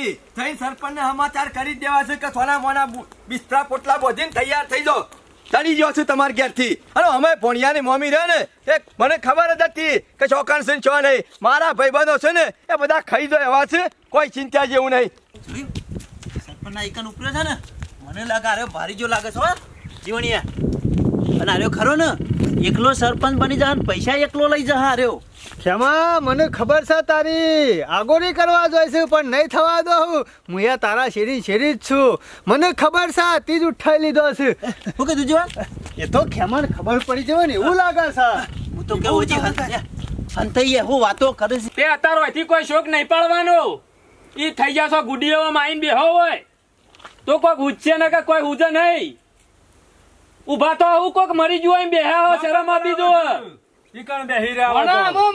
નહીં થઈ સરપંચ ને સમાચાર કરી દેવા છે કે સોના મોના બિસ્તરા પોટલા બોધીને તૈયાર થઈ જાઓ. ચડી ગયો છું તમારા ઘેરથી. અને અમે ભોણિયાની મમ્મી રહ્યો ને, એ મને ખબર જ હતી કે ચોકાણ છે છો નહીં. મારા ભાઈબંધો છે ને, એ બધા ખાઈ દો એવા છે. કોઈ ચિંતા જેવું નહીં. સરપંચના એકન ઉપર છે ને, મને લાગે, અરે ભારી જો લાગે છે જીવણિયા. અને આર્યો ખરો ને એકલો સરપંચ બની જા પૈસા એકલો લઈ જા આર્યો ક્ષમા મને ખબર છે તારી. આગોરી કરવા જોઈશું છે પણ નહીં થવા દો હું. હું યા તારા શેરી શેરી જ છું. મને ખબર છે તીજ ઉઠાઈ લીધો છે. શું કીધું જો એ તો ખેમાને ખબર પડી જવે ને એવું લાગે છે. હું તો કેવું છે હંત- હંતાઈએ હું વાતો કરે છે. તે અત્યારે હોયથી કોઈ શોખ નહીં પાડવાનો. ઈ થઈ જશો ગુડીઓમાં આઈને બેહો હોય. તો કોઈક ઉચ્ચે ને કે કોઈ ઉજે નહીં. ઊભા તો આવું કોક મરી જુઓ હોય બેહ્યા હો શરમ આપી દો.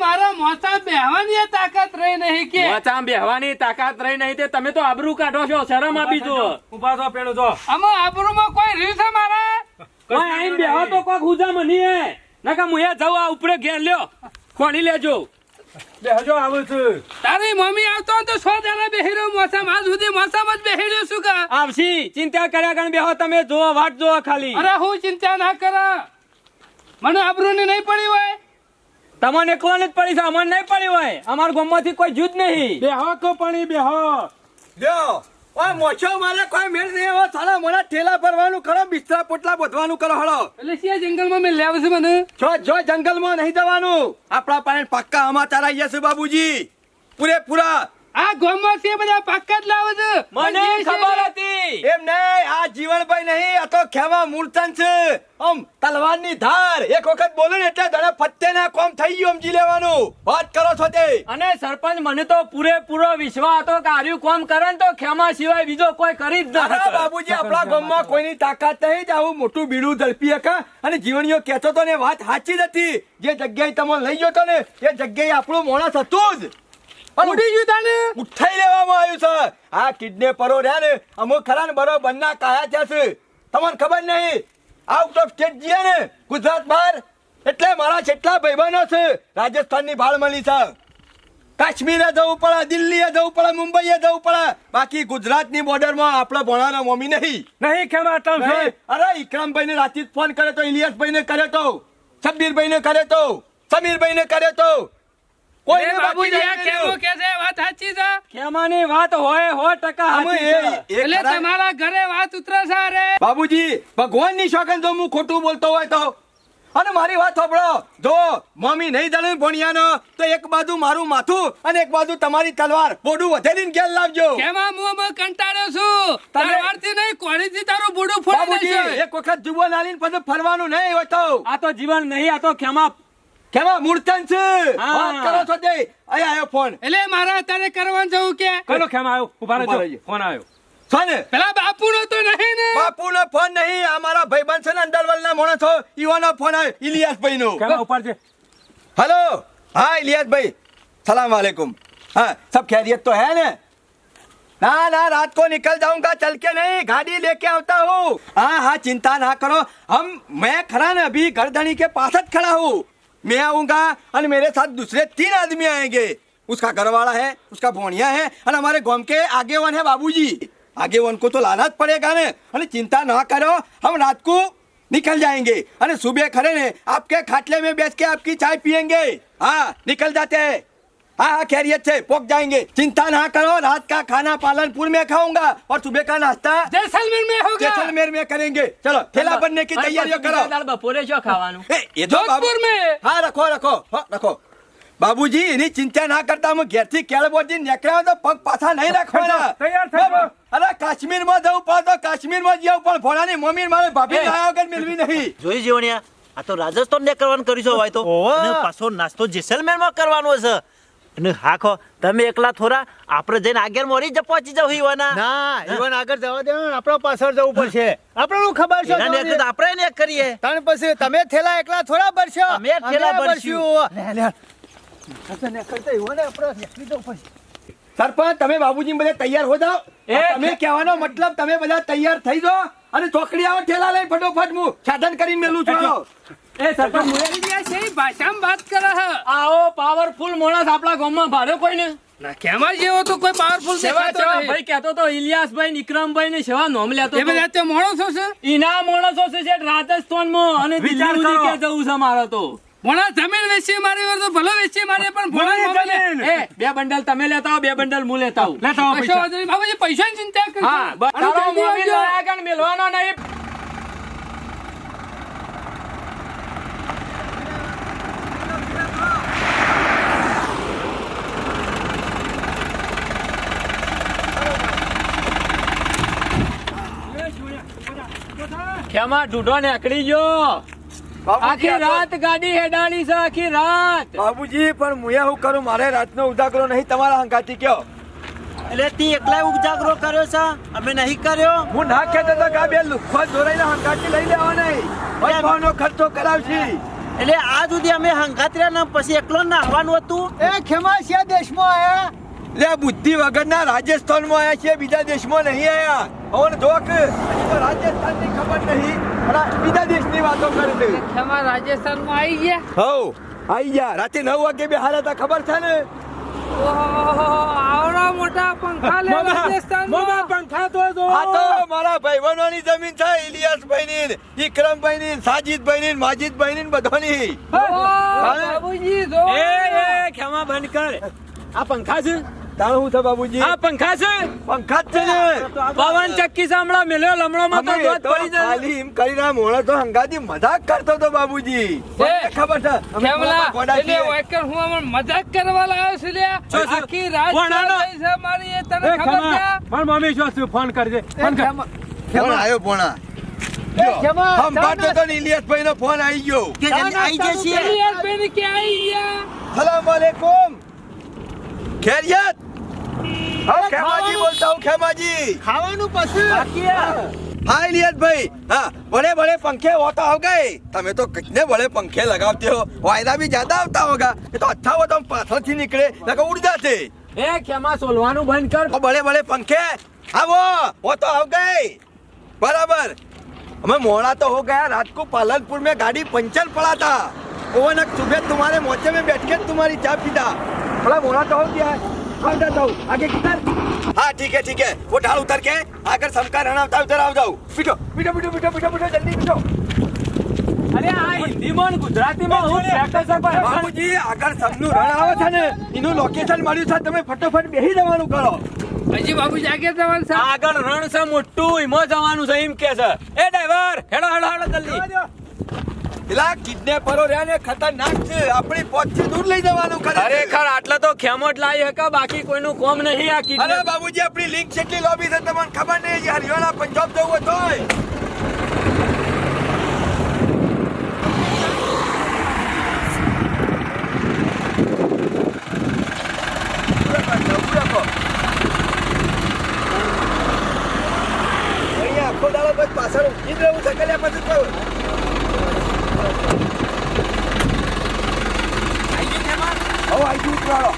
મારા મોસા બેહવાની તાકાત રહી નહીં કે. મોચામાં બેહવાની તાકાત રહી નહીં તે તમે તો આબરૂ કાઢો છો શરમ આપી દો. આમાં આબરૂમાં કોઈ રહ્યું છે મારા? કોઈ આઈને બેહો તો કોક ઉજા મની હે નકા મુયા જવું આ ઉપરે ઘેર લ્યો. ખોડી લેજો. તારી મમ્મી આવતો તો સો દાડા બેહી રહ્યો મોસમ. આજ સુધી મોસમ જ બેહી રહ્યો છું કા? આવશી. ચિંતા કર્યા ગણ બેહો તમે જોવો વાટ જોવા ખાલી. અરે હું ચિંતા ના કરા. મને આબરૂ ને નહીં પડી હોય. તમને એકલો જ પડી છે? અમને નહીં પડી હોય. અમારા ગામમાંથી કોઈ જૂથ નહીં. બેહો કો પાણી બેહો. લ્યો. ઓય મોછો મારે કોઈ મેળ નહીં એવો સાલા મને ઠેલા ભરવાનું કરો બિસ્તરા પોટલા બોધવાનું કરો હળો. એટલે સિયા જંગલમાં મેં લેવું છે મને. જો જો જંગલમાં નહીં જવાનું. આપણા પાસે પાક્કા સમાચાર આવી જશે બાબુજી. પૂરેપૂરા. આ ગામમાં છે બધા પાક્કા જ લાવે છે. મને ખબર હતી. એમ નહીં આ જીવનભાઈ નહીં આ તો ખેવા મૂર્તન છે. આમ તલવારની ધાર. એક વખત બોલે ને એટલે ધડે ફત્તે ના કોમ થઈ ગયું સમજી લેવાનું. વાત કરો છો તે. અને સરપંચ મને તો પૂરેપૂરો વિશ્વાસ હતો કે આર્યું કોમ કરે ને તો ખેમા સિવાય બીજો કોઈ કરી જ ના. બાબુજી આપણા ગામમાં કોઈની તાકાત નહીં જ આવું મોટું બીડું ઝડપી હકા. અને જીવણીઓ કહેતો તો ને વાત સાચી જ હતી. જે જગ્યાએ તમે લઈ ગયો તો ને એ જગ્યાએ આપણું માણસ હતું જ. ઉડી ગયું તાને? ઉઠાઈ લેવામાં આવ્યું છે. આ કિડનેપરો રહ્યા ને અમુક ખરા ને બરોબર ના કાયા થયા છે. તમને ખબર નહીં? આઉટ ઓફ સ્ટેટ જઈએ ને ગુજરાત બહાર. એટલે મારા જેટલા ભાઈબંધો છે રાજસ્થાનની ભાળ મળી છે. કાશ્મીરે જવું પડે દિલ્હીએ જવું પડે મુંબઈએ જવું પડે. બાકી ગુજરાતની બોર્ડરમાં આપણે ભણાનો મમ્મી નહીં. નહીં નહીં. અરે ઇકરામભાઈ ને રાતી ફોન કર્યો તો ઇલિયાસભાઈ ને કર્યો તો શબ્બીરભાઈ ને કર્યો તો સમીરભાઈ ને કર્યો તો. બાકી બાબુજી આ કેવો કે છે? વાત સાચી છે? કેમાની વાત હોય સો ટકા અમે સાચી છે. એટલે તમારા ઘરે વાત ઉતરે છે અરે? બાબુજી ભગવાનની શોખન જો હું ખોટું બોલતો હોય તો. અને મારી વાત સાંભળો. જો મમ્મી નહીં જાણે ભણિયાનો તો એક બાજુ મારું માથું અને એક બાજુ તમારી તલવાર. બોડું વધેરીને ગેલ લાવજો. કેમાં હું અમે કંટાળ્યો છું? તલવારથી નહીં કોણીથી તારું બોડું ફોડી દેશે એક વખત જુબો નાલીને પછી ફરવાનું નહીં હોય તો. આ તો જીવન નહીં આ તો ખેમા કેવા મૂર્તન છે હા. વાત કરો છો તે અહીંયા આવ્યો ફોન એટલે મારે અત્યારે કરવાનું જવું કે કનો ખેમા આવ્યો ઉભા ઉભા રહેજો રહેજો. ફોન આવ્યો છો ને પેલા બાપુ નો તો નહીં ને બાપુનો ફોન નહીં આ મારા ભાઈબંધ છે ને અંડરવલના માણસો ઈવાનો ફોન આવ્યો ઇલિયાસભાઈ નો ખેમા ઉપાડજે हेलो हाँ इलियास भाई सलाम वालेकुम हाँ सब खैरियत तो है ना ना ना रात को निकल जाऊंगा चल के नहीं गाड़ी लेके आता हूँ हाँ हाँ चिंता ना करो हम मैं खड़ा ना अभी गर्दनी के पास જ खड़ा हूँ मैं आऊँगा और मेरे साथ दूसरे तीन आदमी आएँगे। उसका घरवाला है, उसका भोनिया है और हमारे गाँव के आगे वन है बाबूजी। आगे वन को तो लाना पड़ेगा ने। अरे चिंता ना करो, हम रात को निकल जाएँगे। अरे सुबह खड़े ने आपके खाटले में बैठ के आपकी चाय पियेंगे। हाँ निकल जाते हैं। हाँ हाँ खैरियत से पहुंच जाएंगे चिंता ना करो रात का खाना पालनपुर में खाऊंगा और सुबह का नाश्ता जैसलमेर में होगा जैसलमेर में करेंगे चलो ठेला बनने की तैयारियों करो બપોરે શું ખાવાનું ए, ये तो बाबू- जोधपुर में हाँ रखो रखो हाँ रखो બાબુજી એની ચિંતા ના કરતા હું ઘેરથી કેળબોજી નીકળ્યા તો પગ પાછા નહીં રાખવાના તૈયાર થઈ જાઓ. અરે કાશ્મીરમાં જવું પડે તો કાશ્મીરમાં જવું પણ ભોળાની મમ્મી મારે ભાભી એ. લાયા વગર મેળવી નહીં જોઈ જીવણિયા આ તો રાજસ્થાન ને કરવાનું કર્યું છે હોય તો ઓવા. અને પાછો નાસ્તો જેસલમેર માં કરવાનો છે અને હાખો તમે એકલા થોડા આપણે જઈને આગળ મોરી જ પહોંચી જાવ ઈવાના. ના ઈવાન આગળ જવા દે આપણો પાછળ જવું પડશે. આપણને ખબર છે ને આપણે ને કરીએ. તણ પછી તમે થેલા એકલા થોડા ભરશો? અમે થેલા ભરશું. લે, લે. નકર નીકળતા ઈવોને આપણે નીકળી જવું પડશે. સરપંચ તમે બાબુજી બધા તૈયાર હો જાઓ. તમે કહેવાનો મતલબ તમે બધા તૈયાર થઈ જાઓ અને ચોકડી આવો ઠેલા લઈ ફટોફટ હું સાધન કરીને મેલું છું. એ સરપંચ બોલી છે ભાષામાં વાત કરે છે આવો પાવરફુલ માણસ આપણા ગામમાં ભારે કોઈ ને ના કેમાં જેવો તો કોઈ પાવરફુલ દેખાતો નહીં. ભાઈ કહેતો તો ઇલિયાસભાઈ ને ને સેવા નોમ લેતો એ બધા તે માણસો છે ઈના માણસો છે રાજસ્થાનમાં અને વિચાર કરો. કે જવું છે મારે તો ભણા જમીન વેચી મારી તો ભલે વેચી મારી પણ ભણા ભલે નોમે લે. એ બે બંડલ તમે લેતા આવો બે બંડલ હું લેતા આવું નહીં. બાબુજી પૈસાની ચિંતા કરશો. હા તારો જલ્દી લાયા મેલવાનો નહીં ખેમા ઢૂંઢો નીકળી ગયો. આખી રાત ગાડી હેડાળી છે આખી રાત. બાબુજી પણ હું શું કરું? મારે રાતનો ઉજાગરો નહીં તમારા હંકાથી કયો? એટલે તી એકલાય ઉજાગરો કર્યો છે? અમે નહીં કર્યો? હું ના કહેતો તો કે બે લુખો દોરાઈને હંકાથી લઈ લેવા નહીં ભાઈ ભાવનો ખર્ચો કરાવશી. એટલે આ સુધી અમે હંગાત રહ્યા ને પછી એકલો ના આવવાનું હતું? એ ખેમા છે દેશમાં આયા? લે બુદ્ધિ વગરના રાજસ્થાનમાં આયા છે બીજા દેશમાં નહીં આયા. હવે જોક તો રાજસ્થાનની ખબર નહીં પણ બીજા દેશની વાતો કરે ખેમા રાજસ્થાનમાં આવી ગયા? હવ આવી ગયા. રાતે નવ વાગે બે હાલ હતા ખબર છે ને? ઓહો, આવડા મોટા પંખા લે રાજસ્થાનમાં. પંખા તો આ તો મારા ભાઈબંધોની જમીન છે ઇલિયાસભાઈ ની વિક્રમભાઈ ની સાજીદભાઈ ની માજીદભાઈ ની બધાની બાબુજી જો એ એ ખેમા બંધ કર. આ પંખા છે? તાણ હું છે બાબુજી આ પંખા છે? પંખા જ છે ને. પવન ચક્કી સાંભળા મેલ્યો લમણો માં તો દોત પડી જાય. ખાલી એમ કરીને આ મોણો તો હંગાથી મજાક કરતો તો બાબુજી ખબર છે અમે એટલે છીએ. હું આમાં મજાક કરવા લાવ્યો છું લ્યા? શું, શું? આખી રાત કોણ છે મારી એ તને ખબર છે? પણ મમ્મી શું શું ફોન કરજે. એ ખેમા. ફોન આવ્યો પોણા એ ખેમા તો ઇલિયાસભાઈ નો ફોન આવી ગયો. કે આવી જાય ઇલિયાસભાઈ ને ક્યાં આવી ગયા? સલામ વાલેકુમ. ખૈરિયત. હા ખેમાજી બોલતા હું ખેમાજી ખાવાનું પછી हाँ इलियत भाई हाँ बड़े बड़े पंखे होता हो गए તમે તો कितने बड़े पंखे लगाते हो वायदा भी ज्यादा होता होगा ये तो अच्छा हुआ तुम पाथर થી निकले लगा उड़ जाते એ ખેમા સોલવાનું બંધ કર वो बड़े बड़े पंखे हाँ वो वो तो हो गए बराबर हमें मोड़ा तो हो गया रात को पालनपुर में गाड़ी पंचर पड़ा था वो ना सुबह तुम्हारे मोचे में बैठ के तुम्हारी चाय पीता थोड़ा मोड़ा तो हो गया है आ जाता हूँ आगे किधर हाँ ठीक है ठीक है वो ढाल उतर के आकर सबका रहना होता है उधर आओ जाओ पीटो पीटो पीटो पीटो पीटो पीटो जल्दी पीटो અરે આ હિન્દીમાં ને ગુજરાતીમાં હું ટ્રેક્ટર છે પણ બાબુજી આગળ સબનું રણ આવે છે ને એનું લોકેશન મળ્યું છે તમે ફટોફટ બેસી જવાનું કરો હજી બાબુજી આગે જવાનું છે આગળ રણ છે મોટું એમાં જવાનું છે એમ કે છે એ ડ્રાઈવર હેડો હેડો હેડો જલ્દી પેલા કિડનેપરો રહ્યા ને ખતરનાક છે. આપણી પહોંચથી દૂર લઈ જવાનું કરે. ખરેખર આટલા તો ખેમટ લાવી હકા બાકી કોઈનું કોમ નહીં આ અરે કિડનેપ. બાબુજી આપણી લિંક કેટલી લોબી છે તમને ખબર નહીં યાર હરિયાણા પંજાબ જવું હોય તોય અહીંયા આખો દાડો બસ પાછળ ઊંઘી જ રહેવું છે કે લ્યા પછી તો? હવે આઈ ગયું ઉતરાળો.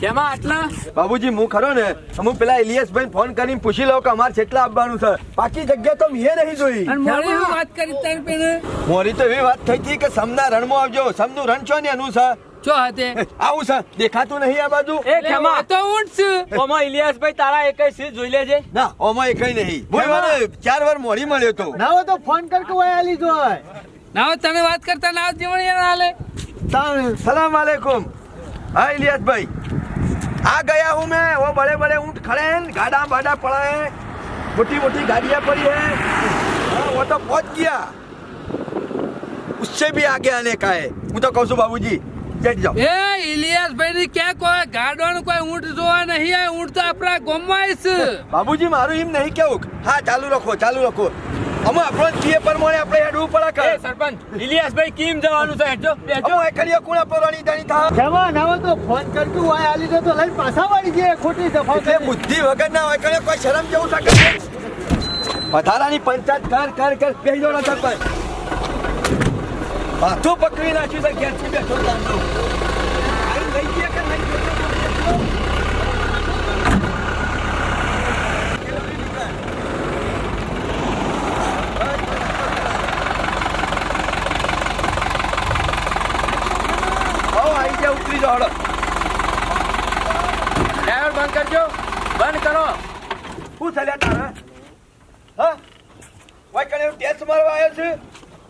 કેમાં આટલા? બાબુજી હું ખરો ને હું પેલા ઇલિયસભાઈ ફોન કરીને પૂછી લઉં કે અમારે કેટલા આપવાનું છે. બાકી જગ્યા તો મેં નહીં જોઈ. મારી વાત કરી મોરી તો એવી વાત થઈ હતી કે સમના રણમાં આવજો. સમનું રણ છો ને એનું છે? ચો હાથે આવું સર દેખાતું નહીં આ બાજુ? એ ખેમા. તો ઊંટ છે. ઓમાં ઇલિયાસભાઈ તારા એકય સી જોઈ લેજે. ના ઓમાં એક નહીં. બોલ મને ચાર વાર મોડી મળ્યો તો. ના હોય તો ફોન કર કે વાય આલી જો ના તને વાત કરતા ના જીવન એ હાલે. સલામ આલેકુમ. હા ઇલિયાસભાઈ. આ ગયા હું મેં. ઓ બડે બડે ઊંટ ખડે ગાડા બાડા પડાય. મોટી મોટી ગાડિયા પડી હે. ઓ તો પહોંચ ગયા. ઉસસે ભી આગે આને કાએ હું તો કહું છું બાબુજી જઈ જાઓ. એ ઇલિયાસભાઈ ની ક્યાં કોઈ ગાડવાનું કોઈ ઊંટ જોવા નહીં આ ઊંટ તો આપણા ગામમાં છે. બાબુજી મારું એમ નહીં કેવું. હા ચાલુ રાખો ચાલુ રાખો. અમે આપણો જીએ પ્રમાણે આપણે હેડવું પડે એ સરપંચ ઇલિયાસભાઈ કેમ જવાનું છે? હેડજો બેજો કુણા દાણી થા. ના તો ફોન કરતું કે વયા તો લઈ પાછા વળી ખોટી દફા એટલે. બુદ્ધિ વગર ના હોય કણે કોઈ શરમ જેવું શકે વધારાની પંચાયત કર કર કર બેહી જોડો સરપંચ માથું પકડી નાખ્યું છે ઘેરથી બેઠો. આઈ લઈ ગયા કે નહીં ગયા? ઉતરી જાઓ હળો ડ્રાઈવર બંધ કરજો બંધ કરો શું થયા તારા હા વાય કણે ટેસ્ટ મારવા આવ્યો છે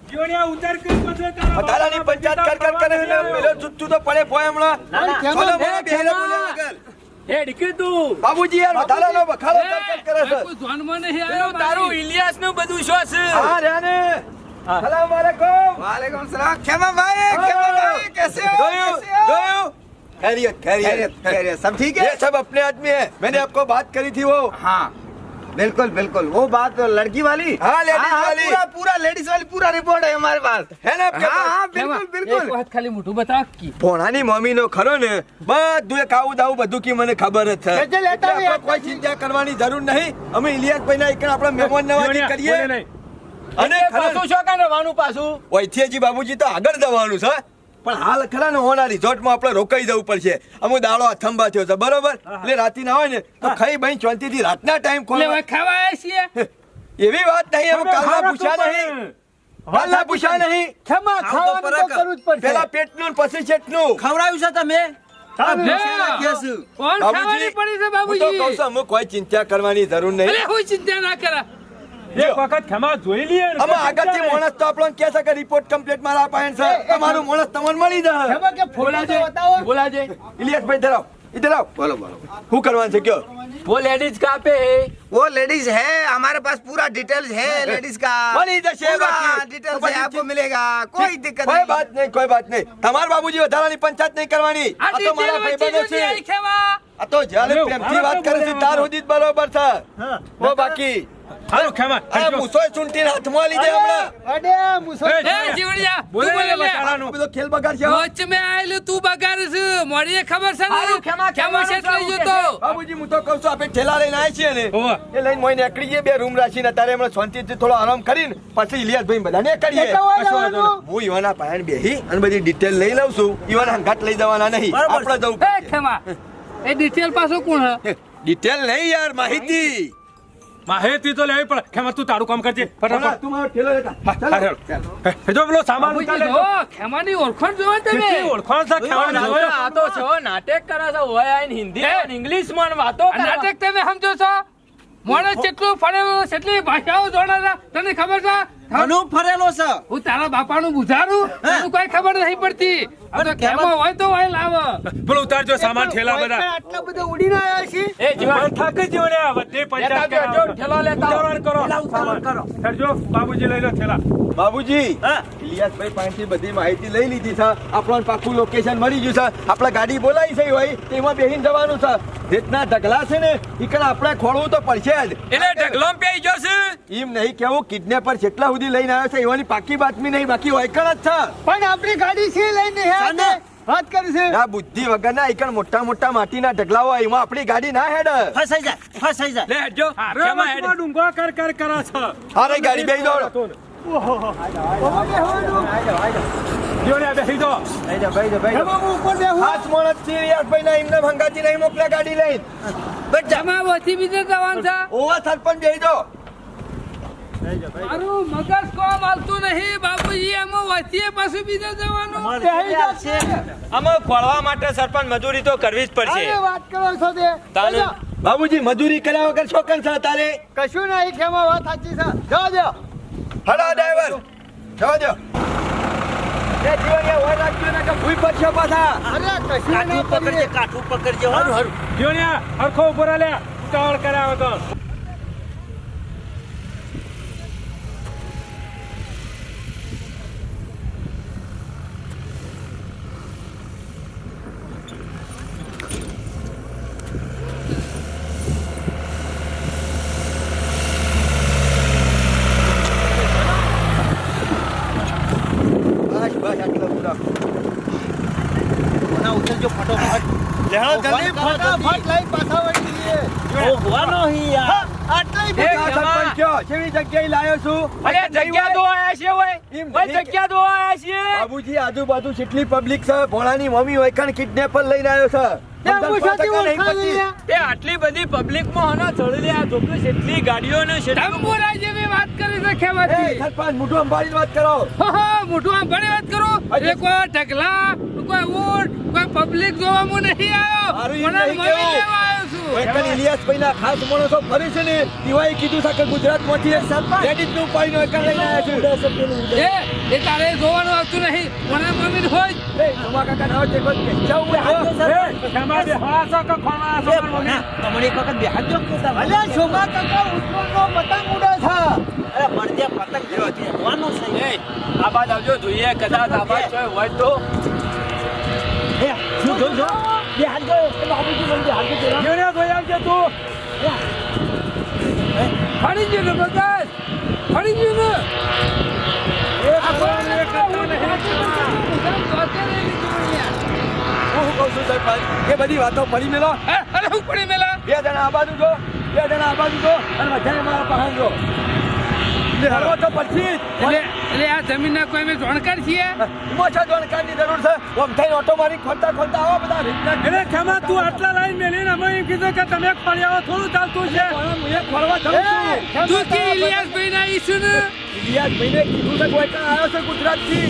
જીવણિયા ઉતાર કરી પછી તારા તારાની પંચાયત કર કર કરે ને પેલો જુઠ્ઠું તો પડે પોય હમણાં ના, ના. ચલો ખેમા, મને એ બેહેરે ખેમા. બોલ્યા વગર. હે ડીકી તું બાબુજી યાર વધારાનો બખાડો કર કર કરે છે કોઈ ધ્યાનમાં નહીં આવ્યો પેલું તારું મારી. ઇલિયાસ નું બધું શું છે હા રહ્યા ને સલામ વાલેકુમ वालेकुम सलाम खेमा भाई खेमा भाई कैसे हो जोयू जोयू खैरियत खैरियत खैरियत सब ठीक ये सब अपने आदमी है मैंने आपको बात करी थी वो हाँ बिल्कुल बिल्कुल वो बात लड़की वाली हाँ, ladies वाली। पूरा पूरा लेडीज वाली पूरा रिपोर्ट है हमारे पास है ना आपके हाँ पास हाँ बिल्कुल એક बिल्कुल વખત ખાલી મોઢું બતાવ કી ભોણાની મમ્મીનો ખરો ને બધું એ કાવું દાવું બધું કી મને ખબર જ છે જે લેતા એટલે હોય આપણે કોઈ ચિંતા કરવાની જરૂર નહીં અમે ઇલિયાસભાઈ ના એક આપણે મહેમાન નવાજી કરીએ અને અને ખરા પાછું શું કાંઈ રહેવાનું પાછું વૈથિયાજી બાબુજી તો આગળ જવાનું છે પણ હાલ ખરા ને હોના રિઝોર્ટમાં આપણે રોકાઈ જવું પડશે. અમુ દાડો અથંબા થયો છે બરોબર? એટલે રાતી ના હોય ને તો ખાઈ બઈ ચોંતીથી રાતના ટાઈમ ખોલે ખાવા છીએ? એવી વાત નહીં અમે કાલના પૂછ્યા નહીં. હાલના પૂછ્યા નહીં. ખેમા ખાવાનું તો કરવું જ પડશે. પેલા પેટનું પછી છેટનું ખવડાવ્યું છે તમે? બાબુજી પડી છે બાબુજી? તો કહું છું અમુક કોઈ ચિંતા કરવાની જરૂર નહીં. કોઈ ચિંતા ના કરા. એક વખત ખમા જોઈ લઈએ ને અમે આગળથી માણસ તો આપણને કહે છે કે રિપોર્ટ કમ્પ્લીટ મારા પાસે છે તમારું માણસ તમને મળી જાય खेमा के फोटो तो बताओ બોલાજે ઇલિયાસભાઈ ઇધર આવો ઇધર આવો बोलो बोलो શું કરવાનું છે કયો वो लेडीज कहाँ पे है वो लेडीज है हमारे पास पूरा डिटेल्स है लेडीज का મળી જશે पूरा બાકી. डिटेल्स તો है પછી आपको मिलेगा कोई दिक्कत કોઈ नहीं બાત નહીં કોઈ બાત નહીં તમારા બાબુજી વધારાની પંચાયત નહીં કરવાની આ આ તો મારા ડિટેલ ભાઈબંધો વાંચી છે જોજે, ખેમા આ તો જ્યારે પ્રેમથી વાત કરે છે તાર સુધી જ બરોબર છે ઓ બાકી હાલો ખેમા આ મુસોય ચુંટીને હાથમાં લીધે હમણાં. અડે મુસોય એ જીવડિયા બોલે લે આ બધો ખેલ બગાડ છે વચ્ચે મે આયેલું તું બગાડ છે. મોડીએ ખબર છે ને? ખેમા ખેમા છે લઈ જતો બાબુજી હું તો કહું છું આપણે ઠેલા લઈને આયા છીએ ને. એ લઈને મોઈને એકડી બે રૂમ રાખીને તારે હમણાં શાંતિથી થોડો આરામ કરીને પછી ઇલિયાસ ભાઈ બધાને કરીએ હું ઈવાના પાયણ બેહી અને બધી ડિટેલ લઈ લઉં છું. ઈવાના ઘટ લઈ જવાના નહીં. આપણે જવું ખેમા એ ડિટેલ પાછો કોણ હે? ડિટેલ નહીં યાર માહિતી. માહિતી તો લેવી પડે. ખેમા તું તારું કામ કરજે. ફટાફટ તું મારો ઠેલો લેતા. જો પેલો સામાન ઉતારે જો ખેમાની ઓળખાણ જોવો તમે. ઓળખાણ છે ખેમાની? જોયો? આ તો છો નાટક કરે છે હોય આઈને હિન્દી અને ઇંગ્લિશમાં વાતો કરે. નાટક તમે સમજો છો? મોણે કેટલું ફરેલો કેટલી ભાષાઓ જોડે છે. તને ખબર છે? ઘણું ફરેલો છે. હું તારા બાપાનું બુઝારું તને કોઈ ખબર નહીં પડતી. આ કેમો હોય તો હોય લાવ. પેલો ઉતારજો સામાન ઠેલા બધા. આટલા બધા ઉડીને આવ્યા છે. એ જીવન થાક થાકી વધે ને પંચાયત ઠેલો લેતા આવો. કરો. ઉતાવળ કરો. હેડજો, બાબુજી લઈ લો ઠેલા. બાબુજી હા. ઇલિયાસભાઈ પાસેથી બધી માહિતી લઈ લીધી છે આપણને પાકું લોકેશન મળી ગયું છે આપણે ગાડી બોલાવી છે હોય તેમાં બેહીને જવાનું છે જેટના ઢગલા છે ને ઈકડ આપણે ખોળવું તો પડશે જ. એટલે ઢગલો પેઈ ગયો છે? એમ નહીં કેવું કિડનેપર જેટલા સુધી લઈને આવ્યો છે એવાની પાકી બાતમી નહીં બાકી વૈકણ જ છે પણ આપણી ગાડી છે લઈને હે? વાત કરી છે. આ બુદ્ધિ વગરના એકણ મોટા મોટા માટીના ઢગલાઓ એમાં આપણી ગાડી ના હેડ. ફસાઈ જાય ફસાઈ જાય લે હેડજો ખેમા હેડ. ડુંગો કર કર કરા છે. અરે ગાડી બેહી દોડો. મારું મગજ કોમ હાલતું નહીં બાપુજી એમાં વચ્ચે પાછું બીજે જવાનું અમે ખોળવા માટે સરપંચ મજૂરી તો કરવી જ પડશે વાત કરો છો તે બાબુજી મજૂરી કર્યા વગર શું કરશે તારે કશું નહીં ખેમા વાત સાચી છે જવા દો હડા ડ્રાઈવર. જવા દો એ જીવણિયા હોય રાખજો ને કે ભૂઈ પડશે પાછા. અરે કશું કાઠું ના પકડજે. કાઠું પકડજે હરું હરું જીવણિયા હરખો ઊભો રહે ઉતાવળ કર્યા વગર બસ બસ આટલો પૂરો કોના ઉતરજો ફટોફટ જલ્દી ફટાફટ લઈ પાછા વળી જઈએ. હી યાર. આટલાય એ સરપંચ કયો? કેવી જગ્યાએ લાયો છું? અરે જગ્યા તો આયા છે હોય એમ ભાઈ જગ્યા તો આયા છે બાબુજી આજુબાજુ કેટલી પબ્લિક છે ભોળાની મમ્મી વૈકણ કિડનેપર લઈને આવ્યો છે. આટલી બધી પબ્લિકમાં ચડેલી આ જોકે કેટલી ગાડીઓ ને વાત કરી છે સરપંચ મોઢું અંબાડીને વાત કરો. મોટું અંબાડી મોઢું વાત કરો. અરે. કોઈ ઢગલા કોઈ ઊંટ કોઈ પબ્લિક જોવા હું નહીં આવ્યો મને નહીં મળી આવ્યો છું ઇલિયાસભાઈના ખાસ માણસો ફરે છે ને દિવાળી કીધું છે કે ગુજરાતમાંથી એક પાણી એકન લઈને આવ્યા છું. એ તારે જોવાનું આવતું નહીં. મને મમ્મી હોય. સોમા કાકા ના હોય હો? તમને એક વખત તમે? અલ્યા શોભા કાકા ઉત્તરાયણનો પતંગ ઉડે છે. અરે મરજે પતંગ જેવો છે એ આબાદ આવજો જોઈએ કદાચ આબાદ હોય તો. એ, જો જો જો. બાબુજી મને બેહાડજો જરા. ફરી ગયું ને બગાસ ફરી ગયું ને એ બધી વાતો ફરી મેલો? અરે હું પડી મેલા બે જણા આ બાજુ બે જણા આ બાજુ અને બધાને મારા જો એટલે તો પછી. એટલે આ જમીનના કોઈ અમે જાણકાર છીએ? એમાં છે જરૂર છે. ઓમ થઈને ઓટો મારી ખોલતા ખોલતા આવો બધા એટલે ખેમા તું આટલા લાઈન મેલીને અમે એમ કીધું કે તમે ફળિયાઓ થોડું ચાલતું છે. હું એક જાઉં છું. તું કે ઇલિયાસભાઈ ના ઈસુ ને? ઇલિયાસભાઈને કીધું છે કોઈ કોઠી આવ્યો છે ગુજરાતથી.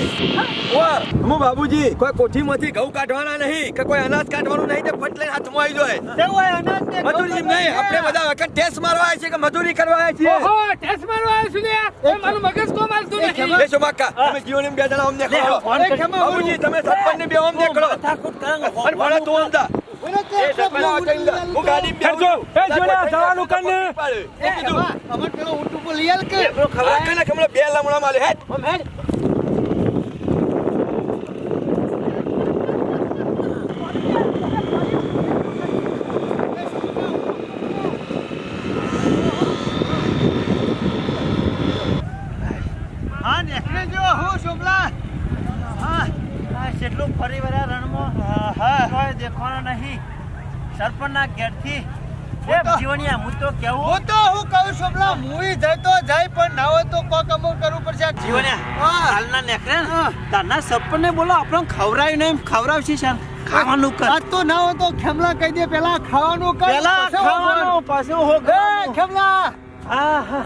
ઓવા હું બાબુજી કોઈ કોઠીમાંથી ઘઉં કાઢવાના નહીં કે કોઈ અનાજ કાઢવાનું નહીં તે ફટ લઈને હાથમાં આવી જાય. તે હોય અનાજ ને મજૂરી નહીં આપણે બધા વખત ટેસ્ટ મારવા આવ્યા છે કે મજૂરી કરવા આવ્યા છીએ. ઓહો ટેસ્ટ મારવા આવ્યો છું એ મારું મગજ કોમ હાલતું માકા. તમે જીવન બે જણા અમને ખેમા બાબુજી તમે સરપંચ ને બે અમને ને અને ભલે તું અમદા બે લમણા માલે સરપંચ આ કઈ દે. હું ગાડી હેડજો. એ જોડે જવાનું કરીને. એ ખેમા અમાર પેલો ઊંટ ઉપર લઈ આલ કે ખબર કને કમળો બે લમણા માલે હેડ હા નેકળે જો હું શોભલા હા આ કેટલું ફરી વળ્યા રણમાં હા કોઈ દેખવાનો નહીં સરપંચના ઘેરથી એ જીવણિયા હું તો કેવું હું તો હું કહું શોભલા મુઈ જાય તો જાય પણ ના હોય તો કોક અમુક કરવું પડશે જીવણિયા હા. હાલના નેકરે ને તારના સરપંચને બોલો આપણને ખવડાવ્યું નહીં ખવડાવશે સર ખાવાનું કર. આજ તો ના હોય તો ખેમલા કહી દે પેલા ખાવાનું કર પેલા ખાવાનું પાછું હો. ખેમલા! હા હા.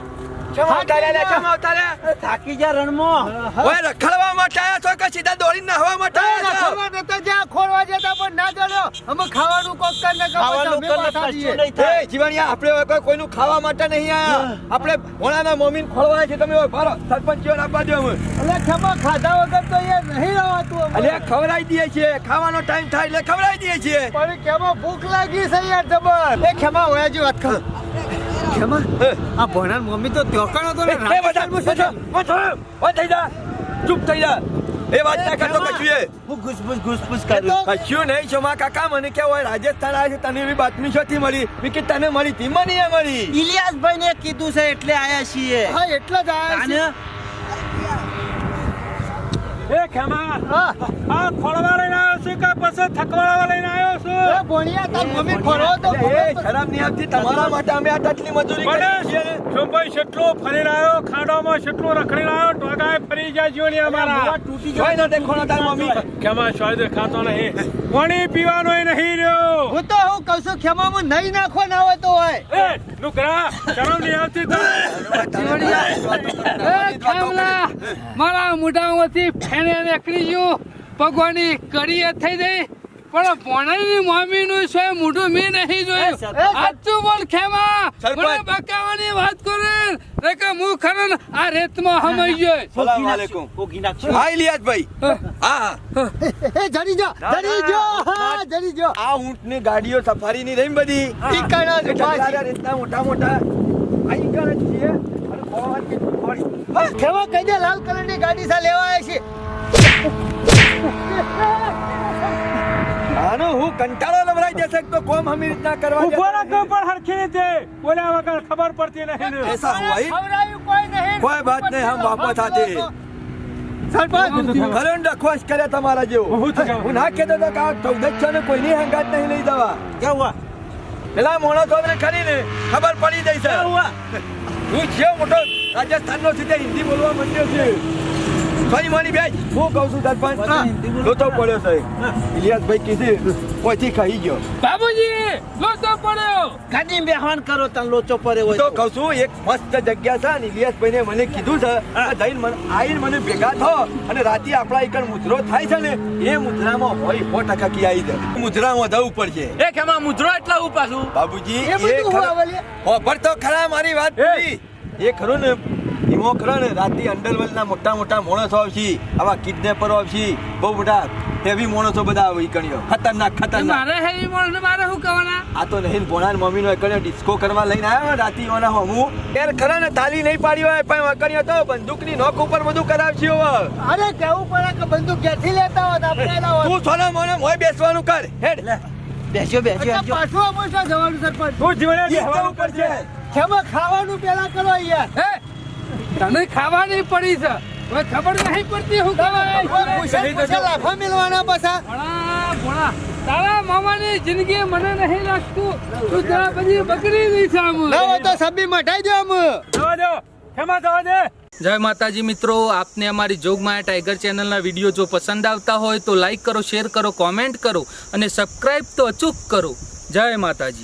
થાકી જા રણમાં. ઓય રખડવા માટે આયા છો કે સીધા દોડીને નહાવા માટે આયા છો? ખોરવા જતા પણ ના ચાલ્યો અમે ખાવાનું કોક કર ને ખાવાનું કર ને કશું નહીં થાય? એ જીવણિયા આપણે કોઈ કોઈનું ખાવા માટે નહીં આયા. આપણે ભોળાના મમ્મીને ખોળવાય છે. તમે ભારો સરપંચ જીવન આપવા દો અમે એટલે ખેમા ખાધા વગર તો એ નહીં રહેવાતું અમે. અલ્યા ખવડાવી દઈએ છીએ. ખાવાનો ટાઈમ થાય એટલે ખવડાવી દઈએ છીએ. પણ ખેમા ભૂખ લાગી છે યાર જબર. એ ખેમા ઓયાજી વાત કર. ખેમા આ ભણાર મમ્મી તો ત્યોકણ હતો ને એ બધા બધા બધા બંધ થઈ જા. ચૂપ થઈ જા. એ વાત ના કરતો કશું એ હું ઘૂસપૂસ ઘૂસપૂસ તો કરું કશું નહીં શોમા કાકા મને કેવું હોય રાજસ્થાન છે તને એવી બાતમી શોથી મળી. મેં તને મળી તી મને એ મળી. ઇલિયાસભાઈ ને કીધું છે એટલે આયા છીએ. હા એટલે જ આયા એ ખેમા હા. આ ખોળવા લઈને આવ્યો કા પાસે થકવાળા લઈને આવ્યો એ છું ભણિયા તાર મમ્મી ફરો તો. એ શરમ નહીં આપતી તમારા માટે અમે આ તટલી મજૂરી કરી છે. ને. મને ફરી રહ્યો આવ્યો ખાડામાં કેટલો રખડી રહ્યો ટોગાય ફરી જાય જોણી અમારા. જાય ન દેખોનો તાર મમ્મી. ખેમા શાયદ ખાતો નહીં. પાણી પીવાનો નહીં રહ્યો. હું તો હું કહું છું ખેમામાં નહીં નાખવા ના હોય તો હોય. એ નુકરા શરમ નહીં આવતી એ મારા મોઢામાંથી ફેને નીકળી ગયું. ભગવાનની કડી એ થઈ જાય પણ ભોણાની મમ્મીનું છે મોઢું મેં નહીં જોયું. સાચું બોલ ખેમા. મને બકાવાની વાત કરે. રે કે હું ખરેન ને આ રેતમાં હમાઈ ગયો. સલામ વાલેકુમ ઓગી નાખશું ભાઈ. હા. એ જડી જો જડી જો હા જડી જો. આ ઊંટની ગાડીઓ સફારીની રહી ને બધી? ટીકાણા કણા જ એટલે પાછી. આ રીતના મોટા મોટા. આઈ ઈ છે અને ખોળી. હા, ખેમા કઈ દે લાલ કલરની ગાડી સા લેવા આવ્યા છે આનો હું કંટાળો લવરાઈ જશે તો કોમ હમી રીતના કરવા ઊભો રાખો પણ હરખી રીતે બોલ્યા વગર ખબર પડતી નહીં એસા હુઆ કોઈ નહીં કોઈ વાત નહીં હમ વાપસ આતે સરપંચ! ઘરંડ ને ખરીને ખબર પડી જઈ છે હુઆ હું છે સીધે હિન્દી બોલવા માંડ્યો છે. સોરી મોની બેન. હું કહું છું સરપંચ લોચો પડ્યો છે ઇલિયાસભાઈ કીધું કોઈથી ખાઈ ગયો. બાબુજી લોચો પડ્યો. ગાડી બેહવાન કરો તને લોચો પડે હોય તો કહું છું એક મસ્ત જગ્યા છે ને ઇલિયાસભાઈ ને મને કીધું છે જઈને મને આવીને મને ભેગા થો અને રાતે આપણા એક મુદ્રો થાય છે ને એ મુદ્રામાં હોય સો ટકા કી આવી જાય. મુદ્રામાં જવું પડશે. એ એમાં મુદ્રો એટલા ઉપાસું? બાબુજી એ બધું હું ખરા- તો ખરા મારી વાત પૂરી. એ ખરો ને ઈમો ખરા ને રાતે અંડરવર્લ્ડના મોટા મોટા માણસો આવશે આવા કિડનેપરો આવશે બહુ મોટા હેવી માણસો બધા આવે કણ્યો ખતરનાક ખતરનાક. મારે હેવી માણસ મારે શું કરવાના આ તો નહીં ભોણા મમ્મી નો કણ્યો ડિસ્કો કરવા લઈને આવ્યો રાતે ઓના હું યાર ખરા ને તાલી નહીં પાડી હોય પણ કણ્યો તો બંદૂકની નોક ઉપર બધું કરાવશે હવે. અરે કેવું પડે કે બંદૂક ક્યાંથી લેતા હોત આપણે ના તું સોના મોને મોય બેસવાનું કર હેડ. બેસ્યો બેસ્યો પાછું અમોસા જવાનું સરપંચ. તું જીવડે ઉપર છે પડશે? ખાવાનું પેલા કરો યાર હે? તને ખાવાની પડી છે. હવે ખબર નહીં પડતી હું ખાવા લાફા મેલવાના પાછા. ભણા ભણા તારા મામાની જિંદગી મને નહીં લાગતું. તું જરા બધી બગડી ગઈ છે આમ. ના તો સબ્બી મટાઈ દો આમ. જવા દો. ખેમા જવા દે. જય માતાજી મિત્રો આપને અમારી જોગમાયા ટાઈગર ચેનલના વીડિયો જો પસંદ આવતા હોય તો લાઈક કરો શેર કરો કોમેન્ટ કરો અને સબસ્ક્રાઈબ તો અચૂક કરો. જય માતાજી.